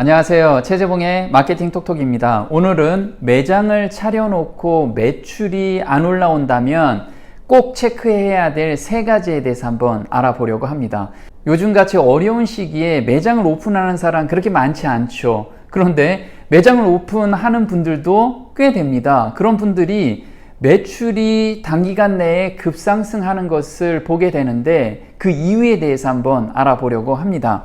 안녕하세요. 최재봉의 마케팅 톡톡입니다. 오늘은 매장을 차려놓고 매출이 안 올라온다면 꼭 체크해야 될 세 가지에 대해서 한번 알아보려고 합니다. 요즘같이 어려운 시기에 매장을 오픈하는 사람 그렇게 많지 않죠. 그런데 매장을 오픈하는 분들도 꽤 됩니다. 그런 분들이 매출이 단기간 내에 급상승하는 것을 보게 되는데 그 이유에 대해서 한번 알아보려고 합니다.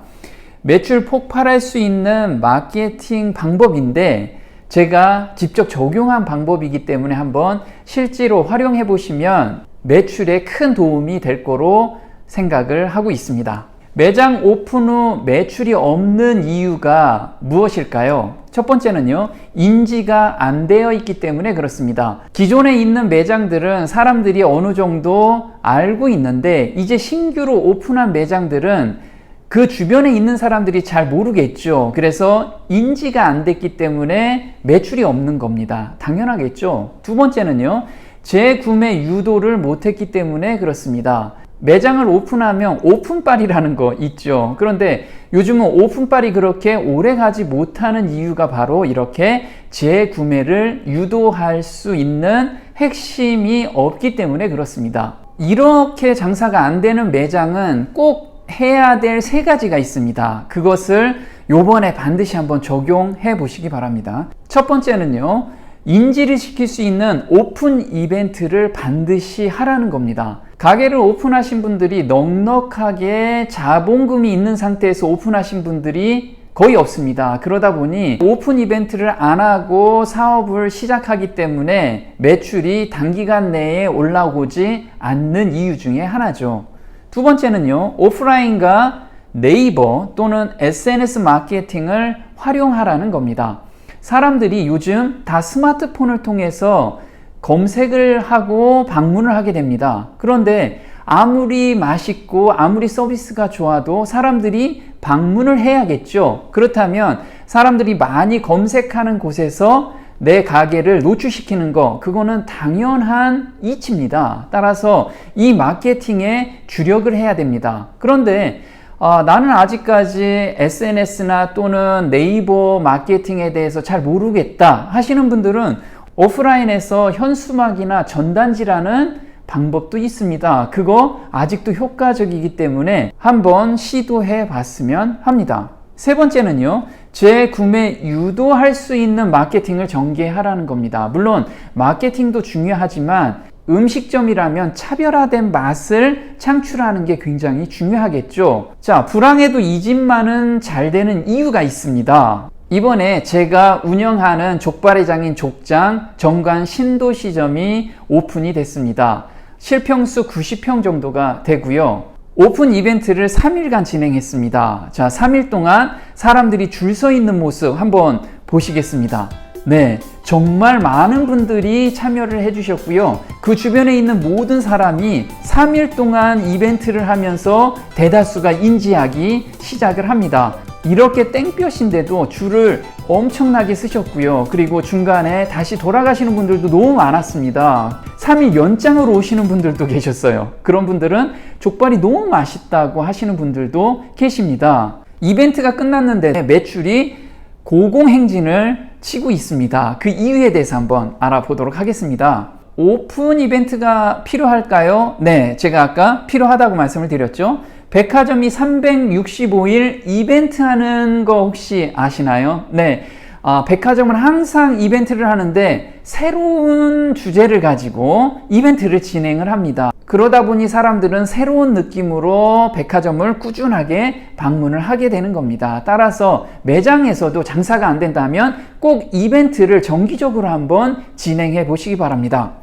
매출 폭발할 수 있는 마케팅 방법인데 제가 직접 적용한 방법이기 때문에 한번 실제로 활용해 보시면 매출에 큰 도움이 될 거로 생각을 하고 있습니다. 매장 오픈 후 매출이 없는 이유가 무엇일까요? 첫 번째는요, 인지가 안 되어 있기 때문에 그렇습니다. 기존에 있는 매장들은 사람들이 어느 정도 알고 있는데, 이제 신규로 오픈한 매장들은 그 주변에 있는 사람들이 잘 모르겠죠. 그래서 인지가 안 됐기 때문에 매출이 없는 겁니다. 당연하겠죠. 두 번째는요, 재구매 유도를 못했기 때문에 그렇습니다. 매장을 오픈하면 오픈빨이라는 거 있죠. 그런데 요즘은 오픈빨이 그렇게 오래 가지 못하는 이유가 바로 이렇게 재구매를 유도할 수 있는 핵심이 없기 때문에 그렇습니다. 이렇게 장사가 안 되는 매장은 꼭 해야 될 세 가지가 있습니다. 그것을 요번에 반드시 한번 적용해 보시기 바랍니다. 첫 번째는요, 인지를 시킬 수 있는 오픈 이벤트를 반드시 하라는 겁니다. 가게를 오픈하신 분들이 넉넉하게 자본금이 있는 상태에서 오픈하신 분들이 거의 없습니다. 그러다 보니 오픈 이벤트를 안 하고 사업을 시작하기 때문에 매출이 단기간 내에 올라오지 않는 이유 중에 하나죠. 두 번째는요, 오프라인과 네이버 또는 SNS 마케팅을 활용하라는 겁니다. 사람들이 요즘 다 스마트폰을 통해서 검색을 하고 방문을 하게 됩니다. 그런데 아무리 맛있고 아무리 서비스가 좋아도 사람들이 방문을 해야겠죠. 그렇다면 사람들이 많이 검색하는 곳에서 내 가게를 노출시키는 거, 그거는 당연한 이치입니다. 따라서 이 마케팅에 주력을 해야 됩니다. 그런데 어, 나는 아직까지 SNS나 또는 네이버 마케팅에 대해서 잘 모르겠다 하시는 분들은 오프라인에서 현수막이나 전단지라는 방법도 있습니다. 그거 아직도 효과적이기 때문에 한번 시도해 봤으면 합니다. 세 번째는요, 재구매 유도할 수 있는 마케팅을 전개하라는 겁니다. 물론, 마케팅도 중요하지만 음식점이라면 차별화된 맛을 창출하는 게 굉장히 중요하겠죠. 자, 불황에도 이 집만은 잘 되는 이유가 있습니다. 이번에 제가 운영하는 족발의 장인 족장 정관 신도시점이 오픈이 됐습니다. 실평수 90평 정도가 되고요. 오픈 이벤트를 3일간 진행했습니다. 자, 3일 동안 사람들이 줄 서 있는 모습 한번 보시겠습니다. 네, 정말 많은 분들이 참여를 해주셨고요. 그 주변에 있는 모든 사람이 3일 동안 이벤트를 하면서 대다수가 인지하기 시작을 합니다. 이렇게 땡볕인데도 줄을 엄청나게 쓰셨고요. 그리고 중간에 다시 돌아가시는 분들도 너무 많았습니다. 3일 연장으로 오시는 분들도 계셨어요. 그런 분들은 족발이 너무 맛있다고 하시는 분들도 계십니다. 이벤트가 끝났는데 매출이 고공행진을 치고 있습니다. 그 이유에 대해서 한번 알아보도록 하겠습니다. 오픈 이벤트가 필요할까요? 네, 제가 아까 필요하다고 말씀을 드렸죠. 백화점이 365일 이벤트 하는 거 혹시 아시나요? 네. 아, 백화점은 항상 이벤트를 하는데 새로운 주제를 가지고 이벤트를 진행을 합니다. 그러다 보니 사람들은 새로운 느낌으로 백화점을 꾸준하게 방문을 하게 되는 겁니다. 따라서 매장에서도 장사가 안 된다면 꼭 이벤트를 정기적으로 한번 진행해 보시기 바랍니다.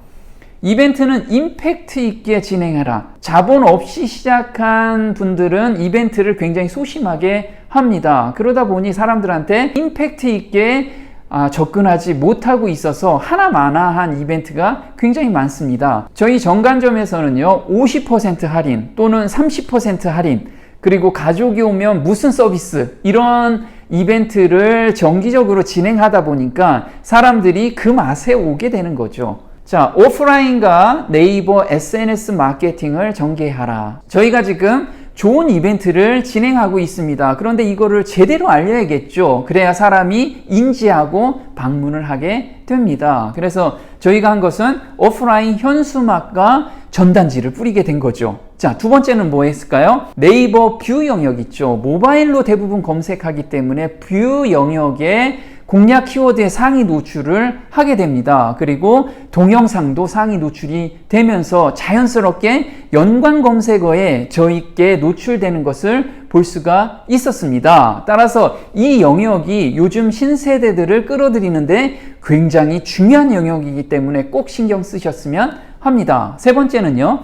이벤트는 임팩트 있게 진행해라. 자본 없이 시작한 분들은 이벤트를 굉장히 소심하게 합니다. 그러다 보니 사람들한테 임팩트 있게 아, 접근하지 못하고 있어서 하나마나한 이벤트가 굉장히 많습니다. 저희 정관점에서는요, 50% 할인 또는 30% 할인, 그리고 가족이 오면 무슨 서비스, 이런 이벤트를 정기적으로 진행하다 보니까 사람들이 그 맛에 오게 되는 거죠. 자, 오프라인과 네이버 SNS 마케팅을 전개하라. 저희가 지금 좋은 이벤트를 진행하고 있습니다. 그런데 이거를 제대로 알려야겠죠. 그래야 사람이 인지하고 방문을 하게 됩니다. 그래서 저희가 한 것은 오프라인 현수막과 전단지를 뿌리게 된 거죠. 자, 두 번째는 뭐 했을까요? 네이버 뷰 영역 있죠. 모바일로 대부분 검색하기 때문에 뷰 영역에 공략 키워드의 상위 노출을 하게 됩니다. 그리고 동영상도 상위 노출이 되면서 자연스럽게 연관 검색어에 저희께 노출되는 것을 볼 수가 있었습니다. 따라서 이 영역이 요즘 신세대들을 끌어들이는데 굉장히 중요한 영역이기 때문에 꼭 신경 쓰셨으면 합니다. 세 번째는요.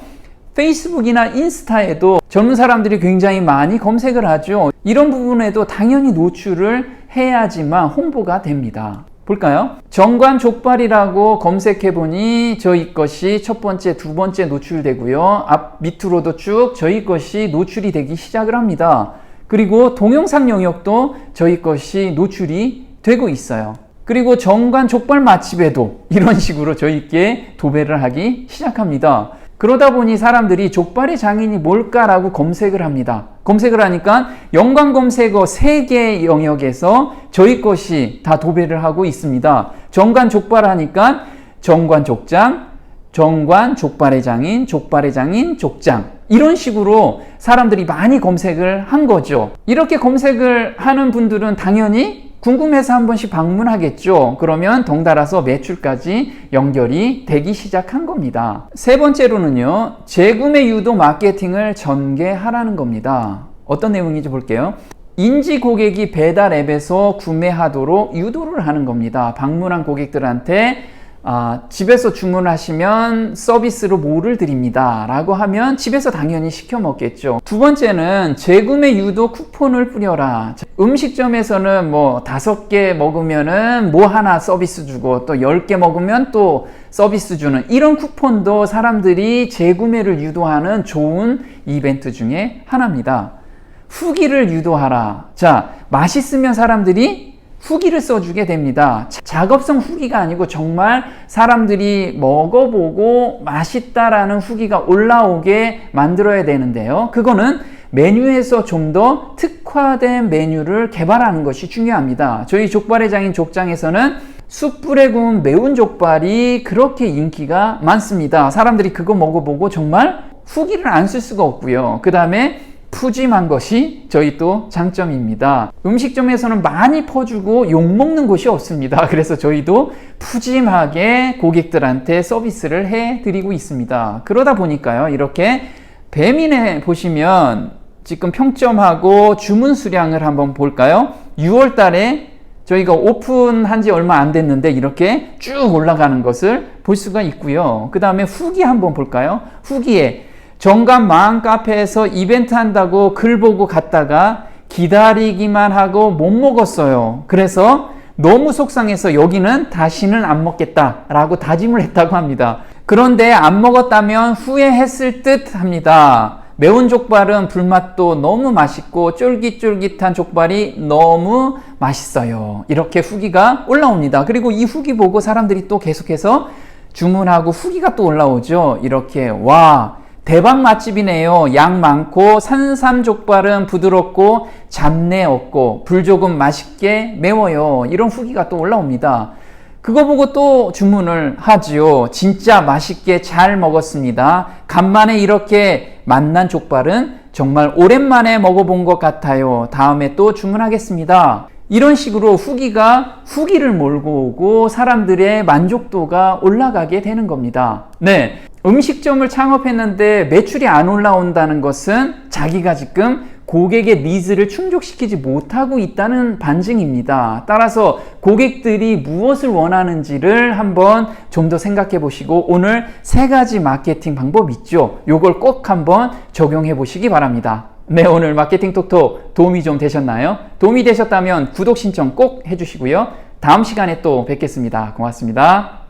페이스북이나 인스타에도 젊은 사람들이 굉장히 많이 검색을 하죠. 이런 부분에도 당연히 노출을 해야지만 홍보가 됩니다. 볼까요? 정관 족발이라고 검색해 보니 저희 것이 첫 번째, 두 번째 노출되고요. 앞 밑으로도 쭉 저희 것이 노출이 되기 시작을 합니다. 그리고 동영상 영역도 저희 것이 노출이 되고 있어요. 그리고 정관 족발 맛집에도 이런 식으로 저희께 도배를 하기 시작합니다. 그러다 보니 사람들이 족발의 장인이 뭘까라고 검색을 합니다. 검색을 하니까 연관 검색어 3개 영역에서 저희 것이 다 도배를 하고 있습니다. 정관 족발 하니까 정관 족장, 정관 족발의 장인, 족발의 장인, 족장. 이런 식으로 사람들이 많이 검색을 한 거죠. 이렇게 검색을 하는 분들은 당연히 궁금해서 한 번씩 방문하겠죠. 그러면 덩달아서 매출까지 연결이 되기 시작한 겁니다. 세 번째로는요, 재구매 유도 마케팅을 전개하라는 겁니다. 어떤 내용인지 볼게요. 인지 고객이 배달 앱에서 구매하도록 유도를 하는 겁니다. 방문한 고객들한테 아, 집에서 주문하시면 서비스로 뭐를 드립니다. 라고 하면 집에서 당연히 시켜 먹겠죠. 두 번째는 재구매 유도 쿠폰을 뿌려라. 음식점에서는 뭐 다섯 개 먹으면은 뭐 하나 서비스 주고 또 열 개 먹으면 또 서비스 주는 이런 쿠폰도 사람들이 재구매를 유도하는 좋은 이벤트 중에 하나입니다. 후기를 유도하라. 자, 맛있으면 사람들이 후기를 써주게 됩니다. 작업성 후기가 아니고 정말 사람들이 먹어보고 맛있다라는 후기가 올라오게 만들어야 되는데요. 그거는 메뉴에서 좀 더 특화된 메뉴를 개발하는 것이 중요합니다. 저희 족발의 장인 족장에서는 숯불에 구운 매운 족발이 그렇게 인기가 많습니다. 사람들이 그거 먹어보고 정말 후기를 안 쓸 수가 없고요. 그 다음에 푸짐한 것이 저희 또 장점입니다. 음식점에서는 많이 퍼주고 욕먹는 곳이 없습니다. 그래서 저희도 푸짐하게 고객들한테 서비스를 해드리고 있습니다. 그러다 보니까요, 이렇게 배민에 보시면 지금 평점하고 주문 수량을 한번 볼까요? 6월 달에 저희가 오픈한 지 얼마 안 됐는데 이렇게 쭉 올라가는 것을 볼 수가 있고요. 그 다음에 후기 한번 볼까요? 후기에 정감 마음 카페에서 이벤트 한다고 글 보고 갔다가 기다리기만 하고 못 먹었어요. 그래서 너무 속상해서 여기는 다시는 안 먹겠다라고 다짐을 했다고 합니다. 그런데 안 먹었다면 후회했을 듯 합니다. 매운 족발은 불맛도 너무 맛있고 쫄깃쫄깃한 족발이 너무 맛있어요. 이렇게 후기가 올라옵니다. 그리고 이 후기 보고 사람들이 또 계속해서 주문하고 후기가 또 올라오죠. 이렇게 와 대박 맛집이네요. 양 많고 산삼 족발은 부드럽고 잡내 없고 불 조금 맛있게 매워요. 이런 후기가 또 올라옵니다. 그거 보고 또 주문을 하지요. 진짜 맛있게 잘 먹었습니다. 간만에 이렇게 만난 족발은 정말 오랜만에 먹어본 것 같아요. 다음에 또 주문하겠습니다. 이런 식으로 후기가 후기를 몰고 오고 사람들의 만족도가 올라가게 되는 겁니다. 네. 음식점을 창업했는데 매출이 안 올라온다는 것은 자기가 지금 고객의 니즈를 충족시키지 못하고 있다는 반증입니다. 따라서 고객들이 무엇을 원하는지를 한번 좀 더 생각해 보시고 오늘 세 가지 마케팅 방법 있죠. 요걸 꼭 한번 적용해 보시기 바랍니다. 네, 오늘 마케팅 톡톡 도움이 좀 되셨나요? 도움이 되셨다면 구독 신청 꼭 해주시고요. 다음 시간에 또 뵙겠습니다. 고맙습니다.